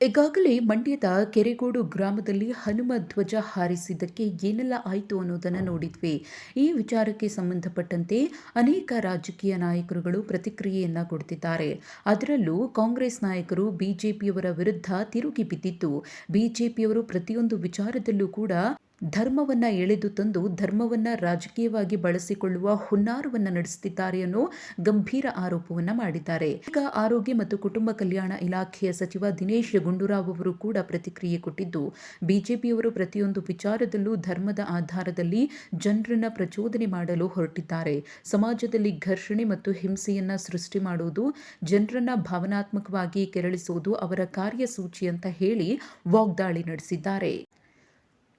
ಈಗಾಗಲೇ ಮಂಡ್ಯದ ಕೆರೆಗೋಡು ಗ್ರಾಮದಲ್ಲಿ ಹನುಮ ಧ್ವಜ ಹಾರಿಸಿದ್ದಕ್ಕೆ ಏನೆಲ್ಲ ಆಯಿತು ಅನ್ನೋದನ್ನು ನೋಡಿದ್ವಿ. ಈ ವಿಚಾರಕ್ಕೆ ಸಂಬಂಧಪಟ್ಟಂತೆ ಅನೇಕ ರಾಜಕೀಯ ನಾಯಕರುಗಳು ಪ್ರತಿಕ್ರಿಯೆಯನ್ನ ಕೊಡ್ತಿದ್ದಾರೆ. ಅದರಲ್ಲೂ ಕಾಂಗ್ರೆಸ್ ನಾಯಕರು ಬಿಜೆಪಿಯವರ ವಿರುದ್ಧ ತಿರುಗಿ ಬಿದ್ದಿದ್ದು, ಬಿಜೆಪಿಯವರು ಪ್ರತಿಯೊಂದು ವಿಚಾರದಲ್ಲೂ ಕೂಡ ಧರ್ಮವನ್ನ ಎಳೆದು ತಂದು ಧರ್ಮವನ್ನ ರಾಜಕೀಯವಾಗಿ ಬಳಸಿಕೊಳ್ಳುವ ಹುನ್ನಾರವನ್ನ ನಡೆಸುತ್ತಿದ್ದಾರೆ ಅನ್ನೋ ಗಂಭೀರ ಆರೋಪವನ್ನ ಮಾಡಿದ್ದಾರೆ. ಈಗ ಆರೋಗ್ಯ ಮತ್ತು ಕುಟುಂಬ ಕಲ್ಯಾಣ ಇಲಾಖೆಯ ಸಚಿವ ದಿನೇಶ್ ಗುಂಡೂರಾವ್ ಅವರು ಕೂಡ ಪ್ರತಿಕ್ರಿಯೆ ಕೊಟ್ಟಿದ್ದು, ಬಿಜೆಪಿಯವರು ಪ್ರತಿಯೊಂದು ವಿಚಾರದಲ್ಲೂ ಧರ್ಮದ ಆಧಾರದಲ್ಲಿ ಜನರನ್ನ ಪ್ರಚೋದನೆ ಮಾಡಲು ಹೊರಟಿದ್ದಾರೆ. ಸಮಾಜದಲ್ಲಿ ಘರ್ಷಣೆ ಮತ್ತು ಹಿಂಸೆಯನ್ನ ಸೃಷ್ಟಿ ಮಾಡುವುದು ಜನರನ್ನ ಭಾವನಾತ್ಮಕವಾಗಿ ಕೆರಳಿಸುವುದು ಅವರ ಕಾರ್ಯಸೂಚಿ ಅಂತ ಹೇಳಿ ವಾಗ್ದಾಳಿ ನಡೆಸಿದ್ದಾರೆ.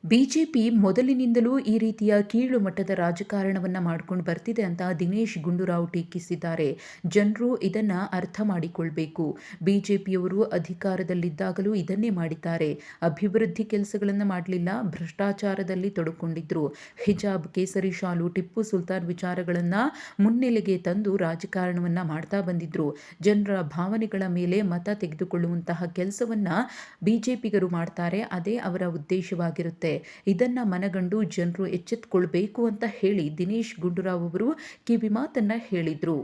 ಬಿಜೆಪಿ ಮೊದಲಿನಿಂದಲೂ ಈ ರೀತಿಯ ಕೀಳು ಮಟ್ಟದ ರಾಜಕಾರಣವನ್ನು ಮಾಡ್ಕೊಂಡು ಬರ್ತಿದೆ ಅಂತ ದಿನೇಶ್ ಗುಂಡೂರಾವ್ ಟೀಕಿಸಿದ್ದಾರೆ. ಜನರು ಇದನ್ನು ಅರ್ಥ ಮಾಡಿಕೊಳ್ಬೇಕು. ಬಿಜೆಪಿಯವರು ಅಧಿಕಾರದಲ್ಲಿದ್ದಾಗಲೂ ಇದನ್ನೇ ಮಾಡಿದ್ದಾರೆ. ಅಭಿವೃದ್ಧಿ ಕೆಲಸಗಳನ್ನು ಮಾಡಲಿಲ್ಲ, ಭ್ರಷ್ಟಾಚಾರದಲ್ಲಿ ತೊಡಕೊಂಡಿದ್ರು. ಹಿಜಾಬ್, ಕೇಸರಿ ಶಾಲು, ಟಿಪ್ಪು ಸುಲ್ತಾನ್ ವಿಚಾರಗಳನ್ನ ಮುನ್ನೆಲೆಗೆ ತಂದು ರಾಜಕಾರಣವನ್ನು ಮಾಡ್ತಾ ಬಂದಿದ್ರು. ಜನರ ಭಾವನೆಗಳ ಮೇಲೆ ಮತ ತೆಗೆದುಕೊಳ್ಳುವಂತಹ ಕೆಲಸವನ್ನು ಬಿಜೆಪಿಗರು ಮಾಡ್ತಾರೆ. ಅದೇ ಅವರ ಉದ್ದೇಶವಾಗಿರುತ್ತೆ. ಇದನ್ನ ಮನಗಂಡು ಜನರು ಎಚ್ಚೆತ್ತುಕೊಳ್ಬೇಕು ಅಂತ ಹೇಳಿ ದಿನೇಶ್ ಗುಂಡೂರಾವ್ ಅವರು ಕಿವಿಮಾತನ್ನ ಹೇಳಿದ್ರು.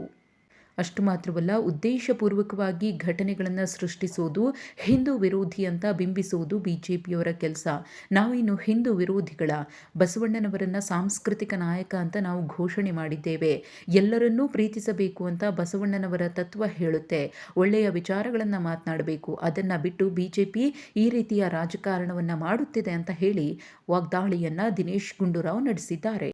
ಅಷ್ಟು ಮಾತ್ರವಲ್ಲ, ಉದ್ದೇಶಪೂರ್ವಕವಾಗಿ ಘಟನೆಗಳನ್ನು ಸೃಷ್ಟಿಸೋದು, ಹಿಂದೂ ವಿರೋಧಿ ಅಂತ ಬಿಂಬಿಸುವುದು ಬಿಜೆಪಿಯವರ ಕೆಲಸ. ನಾವಿನ್ನು ಹಿಂದೂ ವಿರೋಧಿಗಳ, ಬಸವಣ್ಣನವರನ್ನು ಸಾಂಸ್ಕೃತಿಕ ನಾಯಕ ಅಂತ ನಾವು ಘೋಷಣೆ ಮಾಡಿದ್ದೇವೆ. ಎಲ್ಲರನ್ನೂ ಪ್ರೀತಿಸಬೇಕು ಅಂತ ಬಸವಣ್ಣನವರ ತತ್ವ ಹೇಳುತ್ತೆ. ಒಳ್ಳೆಯ ವಿಚಾರಗಳನ್ನು ಮಾತನಾಡಬೇಕು. ಅದನ್ನು ಬಿಟ್ಟು ಬಿಜೆಪಿ ಈ ರೀತಿಯ ರಾಜಕಾರಣವನ್ನು ಮಾಡುತ್ತಿದೆ ಅಂತ ಹೇಳಿ ವಾಗ್ದಾಳಿಯನ್ನ ದಿನೇಶ್ ಗುಂಡೂರಾವ್ ನಡೆಸಿದ್ದಾರೆ.